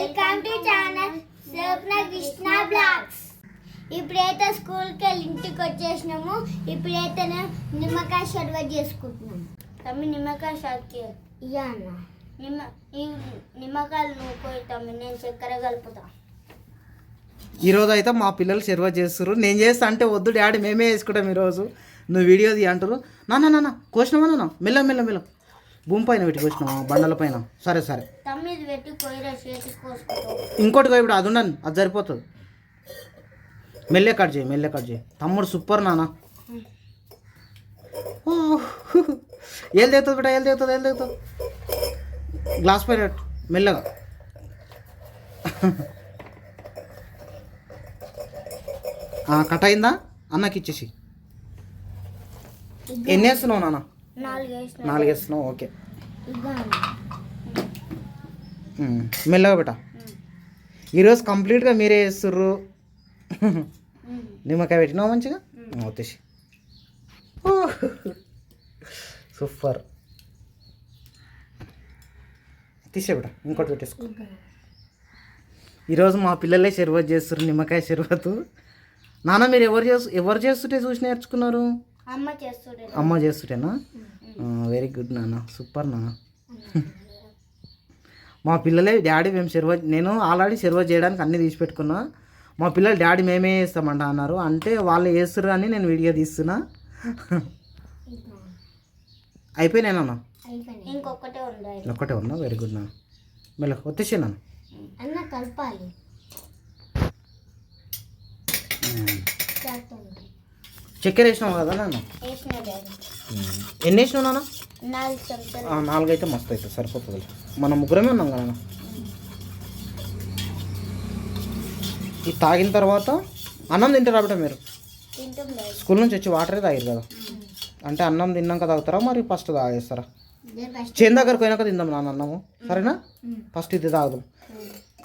Welcome to channel Swapna Krishna blogs ఇప్పుడైతే స్కూల్కి వెళ్ళి ఇంటికి వచ్చేసినాము ఇప్పుడైతే నిమ్మకాయ షర్బత్ చేసుకుంటున్నాం తమ్మి నిమ్మకాయ షాకి ఇయ్యా అన్న. నిమ్మ ఈ నిమ్మకాయలు నువ్వు తమ్మి నేను చక్కెర కలుపుతా. ఈరోజు అయితే మా పిల్లలు సర్వ చేస్తారు నేను చేస్తా అంటే వద్దు డాడీ మేమే వేసుకుంటాం ఈరోజు. నువ్వు వీడియో తీ అంటారు నాన్న నాన్న కోసినావా నాన్న? మెల్ల మెల్ల మెల్ల. భూమి పైన పెట్టి కోసినావా బండల పైన? సరే సరే. ఇంకోటి ఇప్పుడు అది ఉండను అది సరిపోతుంది. మెల్లే కట్ చేయి మెల్లే కట్ చేయి. తమ్ముడు సూపర్ నాన్న. ఏళ్ళు తెగుతుంది బిడ్డ ఏళ్ళు తెగుతుంది ఏళ్ళు తెగుతుంది గ్లాస్ పైన మెల్లగా. కట్ అయిందా? అన్నకి ఇచ్చేసి. ఎన్ని వేస్తున్నావు నాన్న? నాలుగు వేస్తున్నావు ఓకే. మెల్లగా బేట ఈరోజు కంప్లీట్గా మీరే వేస్తుర్రు నిమ్మకాయ పెట్టినావు మంచిగా? వచ్చేసి సూపర్. తీసే బిడ్డ ఇంకోటి పెట్టేసుకో. ఈరోజు మా పిల్లలే షర్బత్ చేస్తారు నిమ్మకాయ షర్బత్ నాన్న మీరు ఎవరు చేస్తు ఎవరు చేస్తుంటే చూసి నేర్చుకున్నారు? అమ్మ చేస్తుంటేనా వెరీ గుడ్ నాన్న. సూపర్ నాన్న. మా పిల్లలే డాడీ మేము సర్వ నేను ఆల్రెడీ సర్వ చేయడానికి అన్నీ తీసి పెట్టుకున్నా. మా పిల్లలు డాడీ మేమే వేస్తామంట అన్నారు. అంటే వాళ్ళు వేస్తుర్రు అని నేను వీడియో తీస్తున్నా. అయిపోయినానన్నా ఉందా ఒక్కటే ఉన్నా వెరీ గుడ్ నాన్న. మెల్ల వచ్చేసి నాన్న. అన్న కలపాలి. చక్కెర వేసినావు కదా నాన్న. ఎన్ని వేసినావు నాన్న? నాలుగు చెంచాలు. ఆ, నాలుగు అయితే మస్తు అవుతుంది సరిపోతుంది మనం ముగ్గురమే ఉన్నాం కదా. ఇది తాగిన తర్వాత అన్నం తింటారా బిడ్డ మీరు? స్కూల్ నుంచి వచ్చి వాటరే తాగారు కదా? అంటే అన్నం తిన్నాక తాగుతారా మరి ఫస్ట్ తాగేస్తారా? చేను దగ్గరకు పోయినాక తిందాం నాన్న అన్నము. సరేనా? ఫస్ట్ ఇది తాగుదాం.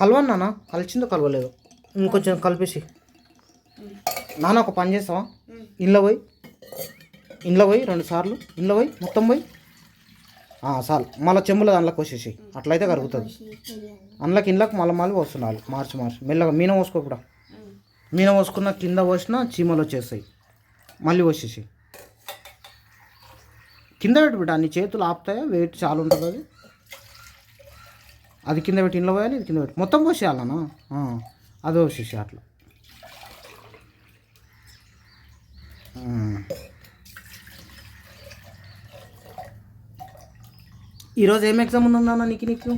కలవను నాన్న. కలిసిందో కలవలేదు. ఇంకొంచెం కలిపేసి. నాన్న ఒక పని చేస్తావా? ఇంట్లో పోయి ఇంట్లో పోయి రెండు సార్లు ఇంట్లో పోయి మొత్తం పోయి. చాలు. మళ్ళీ చెంబులో దాంట్లో కోసేసి అట్లయితే కరుగుతుంది. అందులోకి ఇండ్లకు మళ్ళీ మళ్ళీ వస్తున్నారు మార్చి మార్చి. మెల్లగా మీన పోసుకో కూడా. మీన పోసుకున్న కింద పోసినా చీమలు వచ్చేస్తాయి. మళ్ళీ పోసేసి కింద పెట్టి బిడ్డ. అన్ని చేతులు ఆపుతాయా? వెయిట్ చాలా ఉంటుంది అది. అది కింద పెట్టి ఇంట్లో పోయాలి ఇది కింద పెట్టి. మొత్తం పోసేయాలన్నా అది పోసేసి అట్లా. ఈరోజు ఏం ఎగ్జామ్ ఉంది నాన్న నీకు నీకు?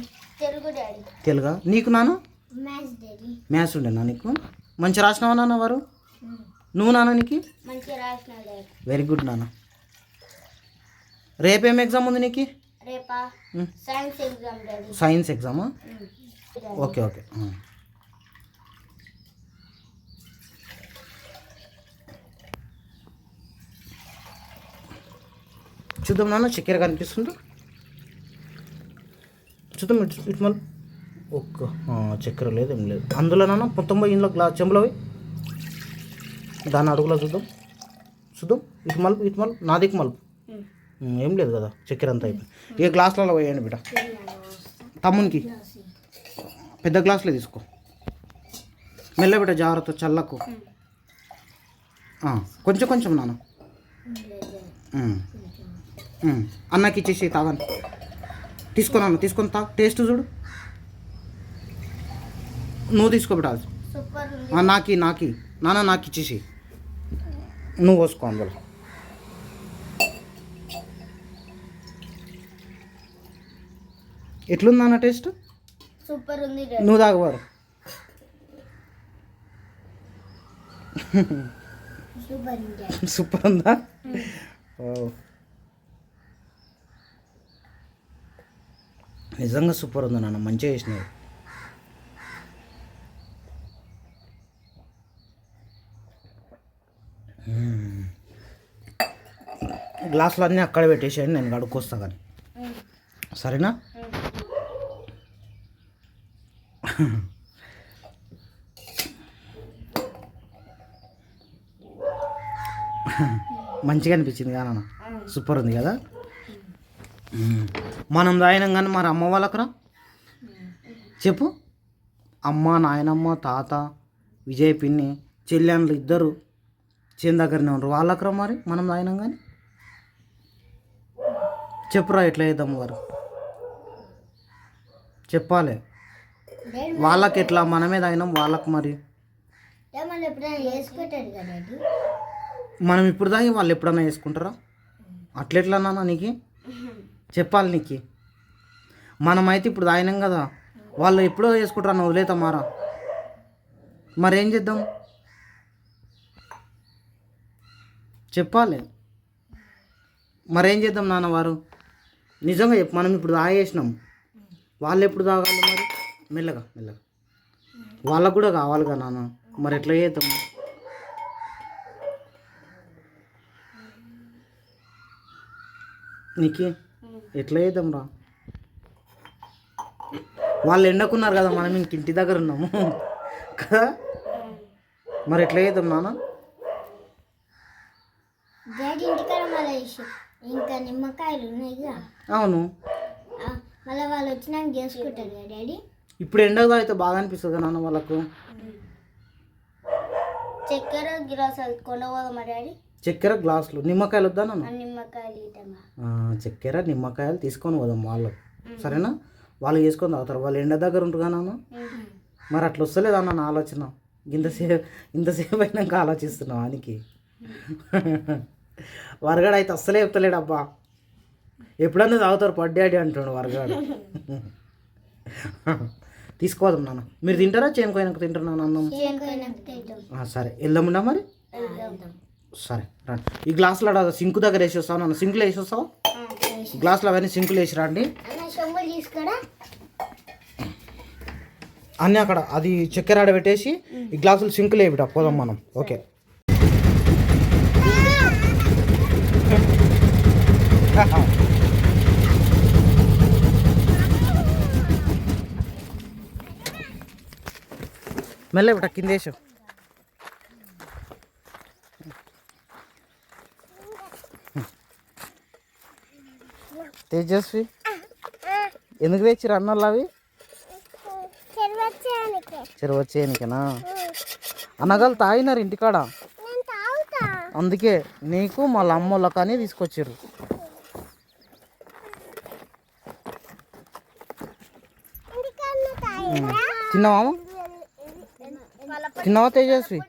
తెలుగు నీకు నాన్న? మ్యాథ్స్ ఉండేనా నీకు? మంచి రాసినావా నాన్న వారు? నువ్వు నాన్న నీకు? వెరీ గుడ్ నాన్న. రేపేం ఎగ్జామ్ ఉంది నీకు. Science exam. Okay okay. చూద్దాం నాన్న చక్కెర కనిపిస్తుందా చూద్దాం ఇటు ఇటు మళ్ళీ. ఒక్క ఆ, చక్కెర లేదు ఏం లేదు. అందులో నాన్న మొత్తం పోయి ఇంట్లో గ్లాస్ చెంబులో పోయి దాని అడుగులో చూద్దాం. చూద్దాం ఇటు మలుపు ఇటు మలుపు నా దిక్కు మలుపు ఏం లేదు కదా చక్కెర అంతా అయిపోయింది. ఏ గ్లాసులలో పోయండి బిడ్డ. తమ్మునికి. పెద్ద గ్లాసులే తీసుకో. మెల్ల బిడ్డ జాగ్రత్త చల్లకు. ఆ, కొంచెం కొంచెం నాన్న. అన్నకి ఇచ్చేసి తాగండి. తీసుకో నాన్న తీసుకొని తా టేస్ట్ చూడు. నువ్వు తీసుకో బిడ్డ. అది. సూపర్ ఉంది ఆ, నాకి నాకి. నాన్న నాకు ఇచ్చేసి. నువ్వు పోసుకో అందులో. ఎట్లుంది నాన్న టేస్ట్? సూపర్ ఉంది నువ్వు తాగవారు డాడీ. సూపర్ ఉందా? ఓ. నిజంగా సూపర్ ఉంది నాన్న మంచిగా చేసినావు గ్లాసులు అన్నీ అక్కడ పెట్టేసేయండి నేను కడుక్కొస్తా కానీ. సరేనా? మంచిగా అనిపించింది కదా సూపర్ ఉంది కదా? మనం తాగినాం కానీ మరి అమ్మ వాళ్ళకురా? చెప్పు. అమ్మ నాయనమ్మ తాత విజయ్ పిన్ని చెల్లెళ్ళు ఇద్దరు చేను దగ్గరనే ఉంటారు వాళ్ళకురా మరి మనం తాగినాం కానీ చెప్పురా ఎట్లా చేద్దాం గారు చెప్పాలి. వాళ్ళకి ఎట్లా మనమే తాగినాం వాళ్ళకి మరి? మనం ఇప్పుడు తాగి వాళ్ళు ఎప్పుడన్నా వేసుకుంటారా అట్లెట్లా నాన్న నీకు? చెప్పాలి నీకు. మనమైతే ఇప్పుడు తాగినాం కదా. వాళ్ళు ఎప్పుడో వేసుకుంటారా నువ్వు వదిలేతామారా మరేం. చేద్దాం? చెప్పాలి. మరేం చేద్దాం నాన్న వారు నిజంగా చెప్పు మనం ఇప్పుడు తాగేసినాం వాళ్ళు ఎప్పుడు తాగాలి మరి? మెల్లగా మెల్లగా. వాళ్ళకు కూడా కావాలిగా నాన్న. మరి ఎట్లా చేద్దాం? నీకే? ఎట్లా చేద్దాం రా? వాళ్ళు ఎండకున్నారు కదా మనం ఇంక ఇంటి దగ్గర ఉన్నాము. కదా? మరి ఎట్లా చేద్దాం నాన్న? ఇంకా నిమ్మకాయలు ఉన్నాయిగా అవును. మళ్ళీ వాళ్ళు వచ్చినాక చేసుకుంటారు కదా డాడీ. ఇప్పుడు ఎండగా అయితే బాగా అనిపిస్తుంది కదా నాన్న వాళ్ళకు? చక్కెర గిలాసాలు కొనబోదామా డాడీ? చక్కెర గ్లాసులు. నిమ్మకాయలు వద్దా నాన్న? చక్కెర నిమ్మకాయలు తీసుకొని పోదాం వాళ్ళు సరేనా? వాళ్ళు చేసుకొని తాగుతారు. వాళ్ళు ఎండ దగ్గర ఉంటారు నాన్న? మరి అట్లా వస్తలేదా అన్న నా ఆలోచన? ఇంతసేపు ఇంతసేపు అయినాక ఆలోచిస్తున్నావు ఆయనకి వరగాడు అయితే అస్సలే చెప్తలేడు అబ్బా. ఎప్పుడన్నా తాగుతారు పడ్డాడి అంటాడు వరగాడు. తీసుకోదాం నాన్న. మీరు తింటారా? చేనుకోయినాక తింటారా నాన్న అన్నం? సరే. వెళ్దాముండా మరి? సరే రండి. ఈ గ్లాసులో ఆడ దగ్గర వేసి వస్తావు సింక్లో వేసేస్తావు? వేసి గ్లాసులో అవన్నీ సింకులు వేసి రండి అన్నీ అక్కడ అది చక్కెర ఆడ పెట్టేసి ఈ గ్లాసులు సింకులు వేయబిట పోదాం మనం. ఓకే. మెల్ల బిట కింద వేసావు తేజస్వి? ఎందుకు తెచ్చిరు అన్నోళ్ళు అవి? చెరువు వచ్చేయనికనా అనగలు తాగినారు ఇంటికాడ? అందుకే నీకు మా అమ్మోళ్ళ కానీ తీసుకొచ్చారు తిన్నావా? తిన్నావా తేజస్వి?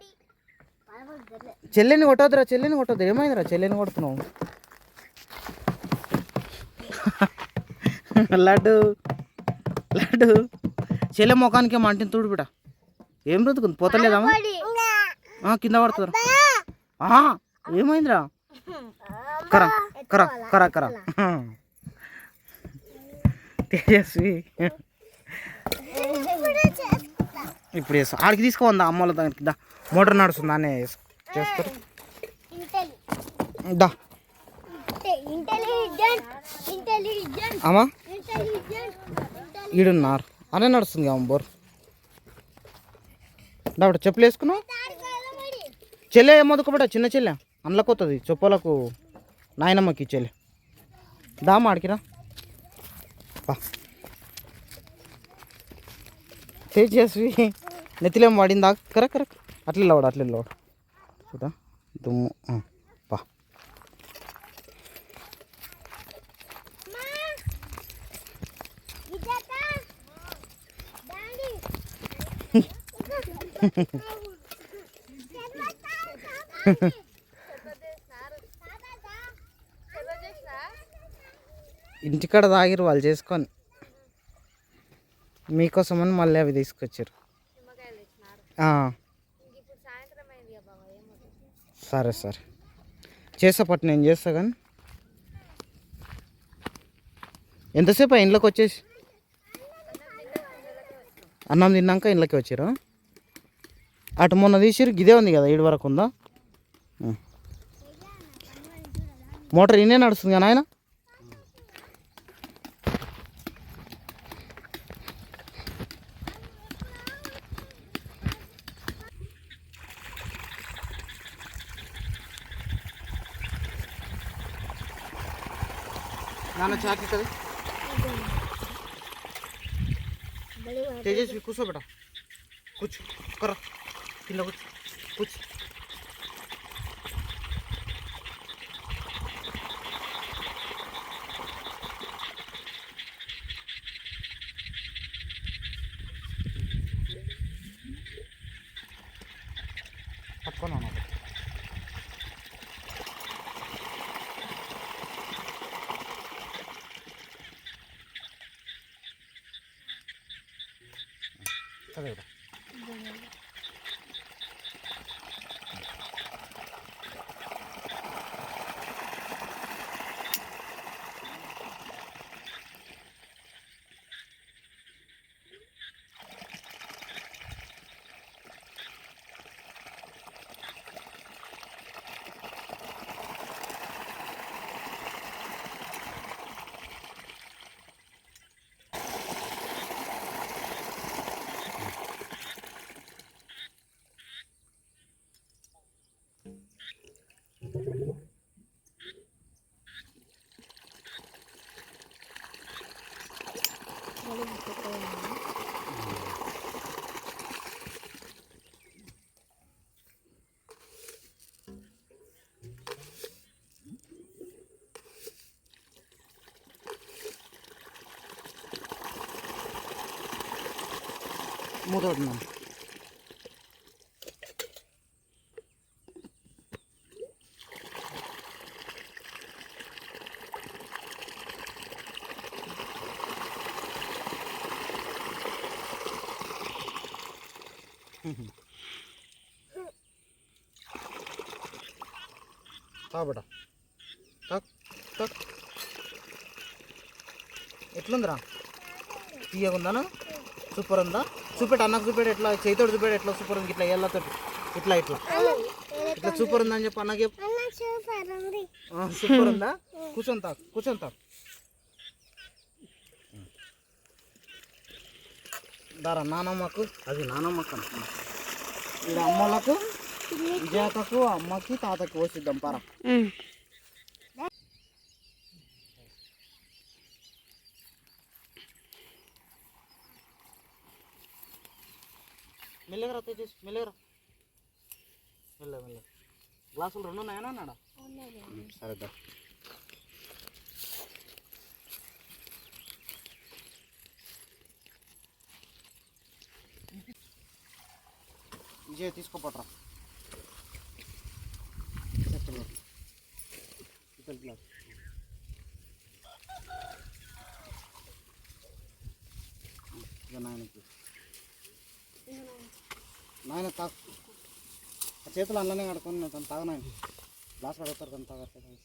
చెల్లెని కొట్టొద్దురా చెల్లెని కొట్టొద్దు ఏమైందిరా చెల్లెని కొడుతున్నావు? లడ్డు లడ్డు. చెల్లె ముఖానికి మంటిని తుడు బిడ ఏం రుతుకుంది పోతలేదమ్మా కింద పడుతుంది? ఏమైందిరా? కరా కరా కరా కరా. తేజస్వి. ఇప్పుడు చేస్తా ఆడికి తీసుకోందా అమ్మల దానికి? దా మోటార్ నడుస్తుంది అనే చేస్తారు. దా. అమ్మా? ఈడున్నారు. అనే నడుస్తుంది అమ్మ బోర్. దావిడ చెప్పులు వేసుకున్నావు? చెల్లె ఏమొదకబడ చిన్న చెల్లె. అందులోకి వస్తుంది చెప్పులకు నాయనమ్మకి చెల్లె. దామ ఆడికిరా బా. నెత్తిలేం వాడిందా? కరెక్ట్ కరెక్ట్ అట్లా లేవాడు అట్లా లేవాడు చూడా దుమ్ము ఆ, బా ఇంటికాడ తాగిరు వాళ్ళు చేసుకొని. మీకోసమని మళ్ళీ అవి తీసుకొచ్చారు. సరే సరే. చేస్తా నేను చేస్తా కానీ. ఎంతసేపు ఆ ఇంట్లోకి వచ్చేసి? అన్నం తిన్నాక ఇంట్లోకి వచ్చారు అటు మొన్న తీసిరు ఇదే ఉంది కదా ఏడు వరకు ఉందా? మోటార్ ఇన్నే నడుస్తుంది కదా ఆయన నాన్న చాకి కదా తేజస్వి కూర్చోబెట కూర్చో కర్ర కింద కూర్చో కూర్చో hasta. చదివిరా మూత పడుతున్నాను కాబట తక్ తక్. ఎట్లుందిరా? తీయగుందానా? సూపర్ ఉందా? చూపెట్టు అన్నకు చూపెట్టు ఎట్లా చేతితోటి చూపెట్టు ఎట్లా సూపర్ ఉంది ఇట్లా ఏళ్ళతో ఇట్లా ఇట్లా. ఇట్లా సూపర్ ఉందని చెప్పి అన్నకి. సూపర్ ఉంది? కూర్చొని తా కూర్చొని తా దారా నానమ్మకు అది నానమ్మకు ఇది అమ్మలకు విజయకకు అమ్మకి తాతకి పోసిద్దాం పారా. తెచ్చేసి మెల్లగరా మెల్ల మెల్ల. గ్లాసులు రెండు ఉన్నాయనా అన్నాడా సరే విజయ్ తీసుకోపట్రా ఇతని గ్లాస్ ఇక నాయనకి. నాయన తా ఆ చేతులు అందులోనే కడుకొని తను తాగనాయన గ్లాస్ కడుగుతారు తను తాగట్లేదు